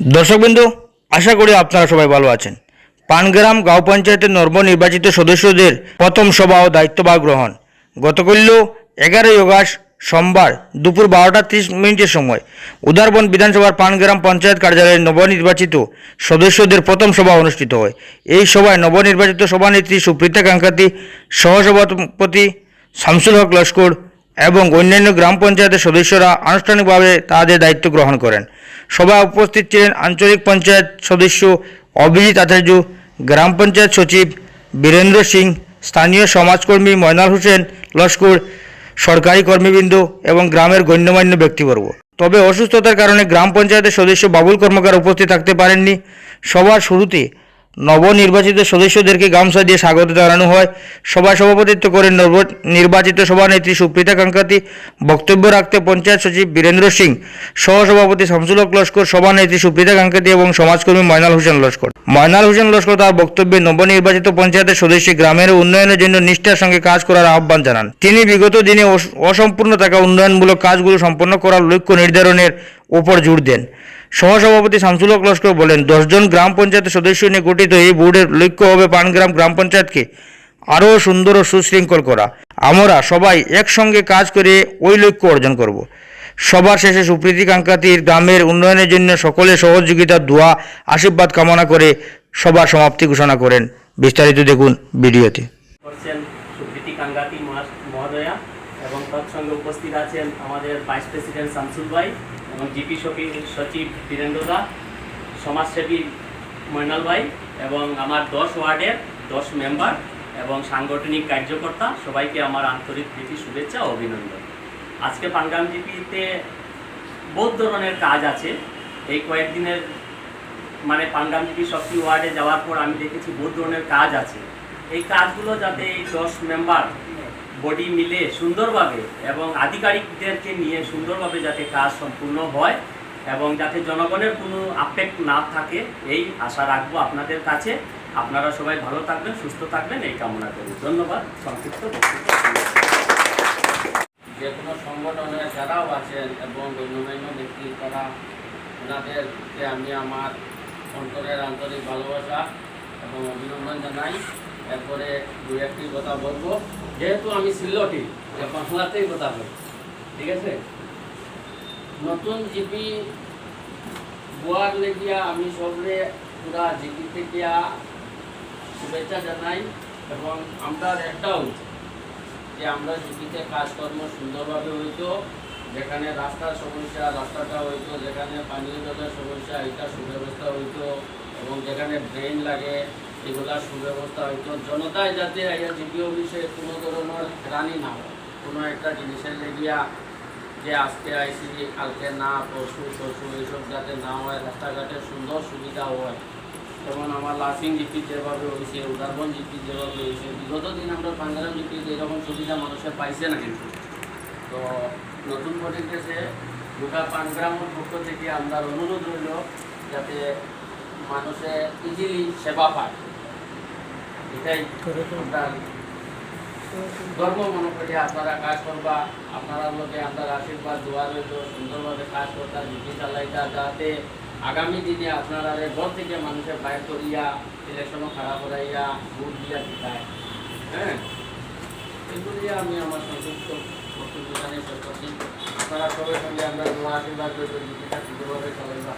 দর্শকবৃন্দ, আশা করি আপনারা সবাই ভালো আছেন। পানগ্রাম গাঁও পঞ্চায়েতের নবনির্বাচিত সদস্যদের প্রথম সভা ও দায়িত্বভার গ্রহণ। গতকাল এগারোই অগাস্ট সোমবার দুপুর বারোটা ত্রিশ মিনিটের সময় উদারবন বিধানসভার পানগ্রাম পঞ্চায়েত কার্যালয়ের নবনির্বাচিত সদস্যদের প্রথম সভা অনুষ্ঠিত হয়। এই সভায় নবনির্বাচিত সভানেত্রী সুপ্রিতা কাঙ্কাতি সহসভাপতি শামসুল হক লস্কর এবং অন্যান্য গ্রাম পঞ্চায়েতের সদস্যরা আনুষ্ঠানিকভাবে তাদের দায়িত্ব গ্রহণ করেন। সভায় উপস্থিত ছিলেন আঞ্চলিক পঞ্চায়েত সদস্য অভিজিৎ আচার্য, গ্রাম পঞ্চায়েত সচিব বীরেন্দ্র সিং, স্থানীয় সমাজকর্মী ময়নাল হোসেন লস্কর, সরকারি কর্মীবৃন্দ এবং গ্রামের গণ্যমান্য ব্যক্তিবর্গ। তবে অসুস্থতার কারণে গ্রাম পঞ্চায়েতের সদস্য বাবুল কর্মকার উপস্থিত থাকতে পারেননি। সবার শুরুতে নবনির্বাচিত সদস্যদেরকে গামছা দিয়ে স্বাগত জানানো হয়। সভায় সভাপতিত্ব করেন নির্বাচিত সভানেত্রী সুপ্রীতা কাঙ্কাতি বক্তব্য রাখতে পঞ্চায়েত সচিব বীরেন্দ্র সিং, সহসভাপতি শামসুল হক লস্কর, সভানেত্রী সুপ্রীতা কাঙ্কাতি এবং সমাজকর্মী ময়নাল হোসেন লস্কর। ময়নাল হোসেন লস্কর তার বক্তব্যে নবনির্বাচিত পঞ্চায়েতের সদস্য গ্রামের উন্নয়নের জন্য নিষ্ঠার সঙ্গে কাজ করার আহ্বান জানান। তিনি বিগত দিনে অস- অসম্পূর্ণ থাকা উন্নয়নমূলক কাজগুলো সম্পন্ন করার লক্ষ্য নির্ধারণের উপর জোর দেন। সহসভাপতি শামসুল হক লস্কর বলেন, দশজন গ্রাম পঞ্চায়েতের সদস্য নিয়ে গঠিত এই বোর্ডের লক্ষ্য হবে পানগ্রাম গ্রাম পঞ্চায়েতকে আরও সুন্দর ও সুশৃঙ্খল করা। আমরা সবাই একসঙ্গে কাজ করে ওই লক্ষ্য অর্জন করব। সবার শেষে সুপ্রীতি কাঙ্কাতির গ্রামের উন্নয়নের জন্য সকলে সহযোগিতা, দোয়া, আশীর্বাদ কামনা করে সবার সমাপ্তি ঘোষণা করেন। বিস্তারিত দেখুন ভিডিওতে। এবং তৎসঙ্গে উপস্থিত আছেন আমাদের ভাইস প্রেসিডেন্ট শামসুল ভাই। এবং জিপি সচিব বীরেন্দ্র দা, সমাজসেবী মৈনাল ভাই এবং আমার দশ ওয়ার্ডের দশ মেম্বার এবং সাংগঠনিক কার্যকর্তা, সবাইকে আমার আন্তরিক প্রীতি, শুভেচ্ছা ও অভিনন্দন। আজকে পাঙ্গাম জিপিতে বহুত ধরনের কাজ আছে। এই কয়েকদিনের মানে পাঙ্গাম জিপি শক্তি ওয়ার্ডে যাওয়ার পর আমি দেখেছি বহুত ধরনের কাজ আছে। এই কাজগুলো যাতে এই দশ মেম্বার বডি মিলে সুন্দরভাবে এবং আধিকারিকদেরকে নিয়ে সুন্দরভাবে যাতে কাজ সম্পূর্ণ হয় এবং যাতে জনগণের কোনো আপেক্ট না থাকে, এই আশা রাখব আপনাদের কাছে। আপনারা সবাই ভালো থাকবেন, সুস্থ থাকবেন, এই কামনা করি। ধন্যবাদ। সংক্ষিপ্ত যে কোনো সংগঠনের যারাও আছেন এবং গণ্যমান্য ব্যক্তি তারা ওনাদেরকে আমি আমার অন্তরের আন্তরিক ভালোবাসা এবং অভিনন্দন জানাই। এরপরে দু একটি কথা বলব। যেহেতু আমি সিল্লটি বাংলাতেই কথা বলব ঠিক আছে? নতুন জিপি বোয়ার লেগিয়া আমি সবরে পুরা জিপি থেকে শুভেচ্ছা জানাই এবং আমরা একটাও যে আমরা জিপিতে কাজকর্ম সুন্দরভাবে হইতো, যেখানে রাস্তার সমস্যা, রাস্তাটা হইতো, যেখানে পানীয় জলের সমস্যা, এটা সুব্যবস্থা হইতো এবং যেখানে ড্রেন লাগে এগুলার সুব্যবস্থা হইতো জনতায় যাতে এই জিপি অফিসে কোনো ধরনের রানি না হয়। কোনো একটা জিনিসের লেগিয়া যে আজকে আইসি, কালকে না পশু পশু এইসব যাতে না হয়, রাস্তাঘাটে সুন্দর সুবিধা হয়। যেমন আমার লাফিং জিপি যেভাবে হয়েছে, উদারবন জিপি যেভাবে হয়েছে, বিগত দিন আমরা পাঙ্গারাম জিপি এরকম সুবিধা মানুষের পাইছে না কিন্তু। তো নতুন পরিবেশে গোটা পানগ্রামের পক্ষ থেকে আমরা অনুরোধ রইল যাতে মানুষে ইজিলি সেবা পায়। এটাই গর্ব মনে আপনারা কাজ করবা, আপনারা লোকে আপনার আশীর্বাদ, দোয়া রইল, সুন্দরভাবে কাজ করতা জিপি চালাইতা, যাতে আগামী দিনে আপনারা ঘর থেকে মানুষের বাইর করিয়া ইলেকশনও খারাপ করাইয়া ভোট দিয়া দিতায় হ্যাঁ? এগুলি আমি আমার সংযুক্ত বক্তব্য জানিয়ে শেষ আপনারা সবাই সঙ্গে আমরা দোয়া আশীর্বাদ রইল জিপিটা সুন্দরভাবে চালাইবা